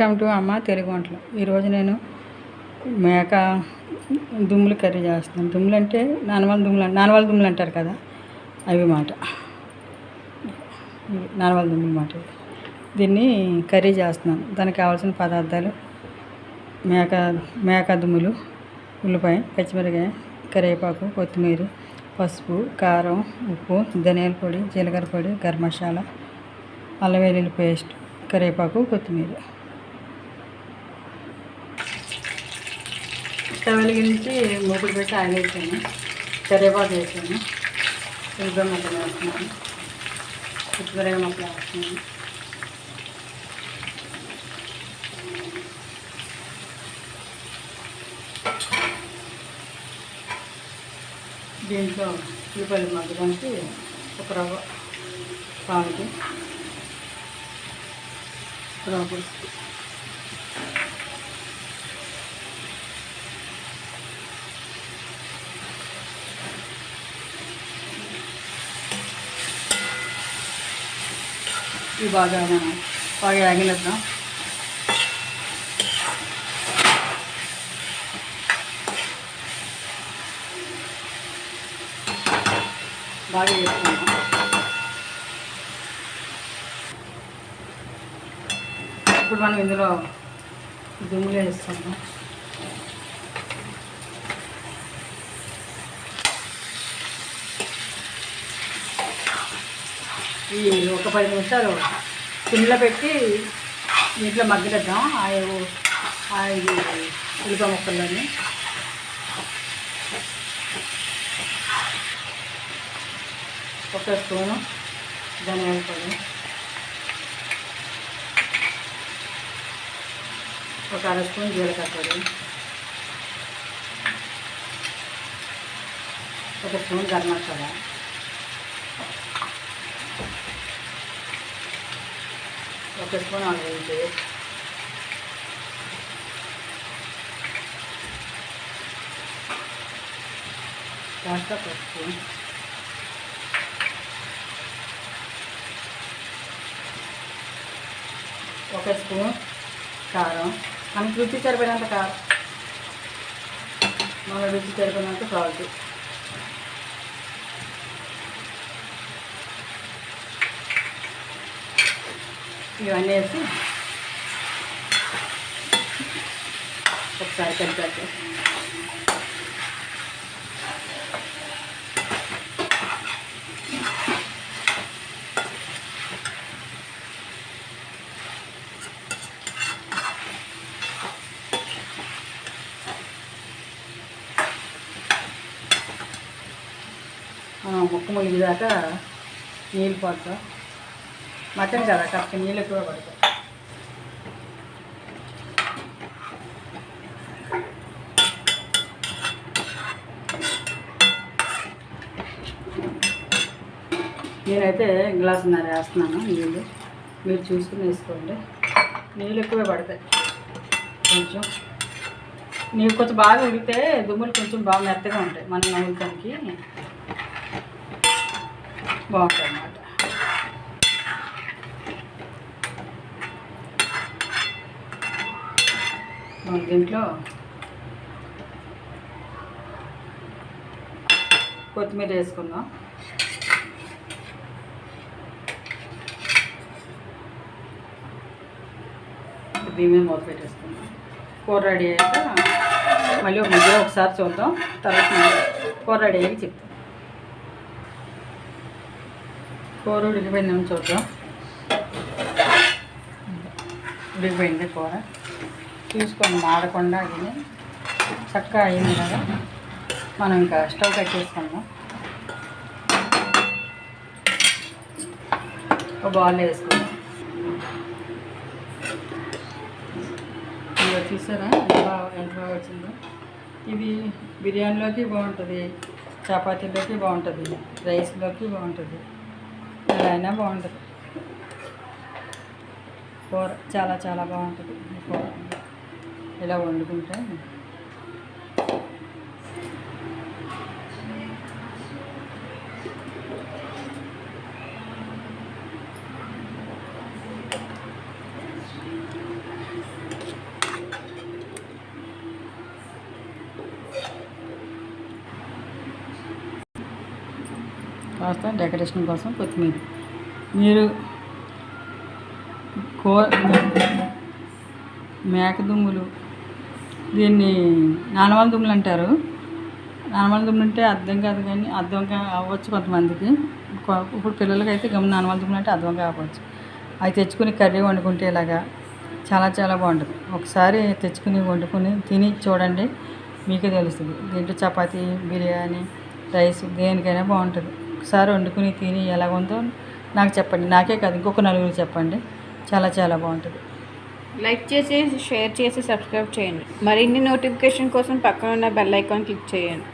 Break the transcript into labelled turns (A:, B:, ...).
A: Welcome to అమ్మ తెలుగు వంటలు. ఈరోజు నేను మేక దుమ్ములు కర్రీ చేస్తున్నాను. దుమ్ములు అంటే నానవాళ్ళ దుమ్ములు నానవాళ్ళ దుమ్ములు అంటారు కదా అవి మాట. నానవాళ్ళ దుమ్ములు మాట దీన్ని కర్రీ చేస్తున్నాను. దానికి కావాల్సిన పదార్థాలు మేక మేక దుమ్ములు ఉల్లిపాయ పచ్చిమిరకాయ కరివేపాకు కొత్తిమీర పసుపు కారం ఉప్పు ధనియాల పొడి జీలకర్ర పొడి గరం మసాలా అల్లం వెల్లుల్లి పేస్ట్ కరివేపాకు కొత్తిమీర. స్టవ్ వెలిగించి మూకుడు పెట్టి ఆయిల్ వేసాను. కరివేపాకు వేసాను. ఉల్లిపాయ మొక్కలు వేస్తున్నాను. కొత్తిమీర మొక్కలు వేస్తున్నాను. దీంట్లో ఉల్లిపాయలు మగ్గడానికి ఒక రవ్వ పావుకి రవ్వ పులుసు ఇవి బాగా మనం బాగా ఆగిలేద్దాం బాగా వేసుకుందాం ఇప్పుడు మనం ఇందులో దుమ్ములు వేసుకుందాం ఈ ఒక పది నిమిషాలు సిమ్లో పెట్టి నీటిలో మగ్గనిద్దాం. ఆ ఆ ఇది ఉల్లిపాయ ముక్కల్లోని. ఒక స్పూను ధనియాల పొడి. ఒక అర స్పూన్ జీలకర్ర పొడి. ఒక స్పూన్ గరం మసాలా. ఒక స్పూన్ ఆనియన్ పేస్ట్ కాస్త పసుపు ఒక స్పూన్ కారం మనకి రుచి సరిపడినంత కారం మన రుచి సరిపడినంత సాల్ట్ ఇవన్నీ వేసి ఒకసారి కలిపాక ముక్క మునిగిదాకా నీళ్ళు పోతాం మటన్ కదా కాస్త నీళ్ళు ఎక్కువ పడతాయి. నేనైతే గ్లాసున్నర వేస్తున్నాను నీళ్ళు. మీరు చూసుకుని వేసుకోండి. నీళ్ళు ఎక్కువే పడతాయి. కొంచెం. నీళ్ళు కొంచెం బాగా ఉడితే దుమ్ములు కొంచెం బాగా మెత్తగా ఉంటాయి. మనం నవ్వుతానికి బాగుంటుంది. దీంట్లో కొత్తిమీర వేసుకుందాం. దీని మీద మూత పెట్టేసుకుందాం. కూర రెడీ అయ్యాక మళ్ళీ ఒక మధ్యలో ఒకసారి చూద్దాం. తర్వాత కూర రెడీ అయ్యి చెప్తాం. కూర ఉడికిపోయిందేమో చూద్దాం. ఉడికిపోయింది కూర. చూసుకొని మాడకుండా అది చక్కగా అయింది కదా. మనం ఇంకా స్టవ్ కట్టేసుకుందాం ఒక బాల్ వేసుకుందాం. ఇలా చూసారా? ఎంత బాగా ఎంత బాగా వచ్చిందో. ఇది బిర్యానీలోకి బాగుంటుంది చపాతీలోకి బాగుంటుంది రైస్లోకి బాగుంటుంది ఎలా అయినా బాగుంటుంది. కూర చాలా చాలా బాగుంటుంది. కూర. ఇలా వండుకుంటే? కాస్త డెకరేషన్ కోసం కొత్తిమీర. మీరు కో మేకదుమ్ములు దీన్ని నానవాల దుమ్ములు అంటారు. నానవాల దుమ్ములు అంటే అర్థం కాదు కానీ అర్థంగా అవ్వచ్చు కొంతమందికి. ఇప్పుడు ఇప్పుడు అయితే గమ్ నానవాల దుమ్ములు అంటే అర్థం కావచ్చు అవి తెచ్చుకుని కర్రీ వండుకుంటే ఇలాగా చాలా చాలా బాగుంటుంది. ఒకసారి తెచ్చుకుని వండుకుని తిని చూడండి మీకే తెలుస్తుంది. దీంట్లో చపాతీ బిర్యానీ రైస్ దేనికైనా బాగుంటుంది. ఒకసారి వండుకుని తిని ఎలా ఉందో నాకు చెప్పండి. నాకే కాదు ఇంకొక నలుగురు చెప్పండి. చాలా చాలా బాగుంటుంది.
B: లైక్ చేసి షేర్ చేసి సబ్స్క్రైబ్ చేయండి. మరిన్ని నోటిఫికేషన్ కోసం పక్కన ఉన్న బెల్ ఐకాన్ క్లిక్ చేయండి.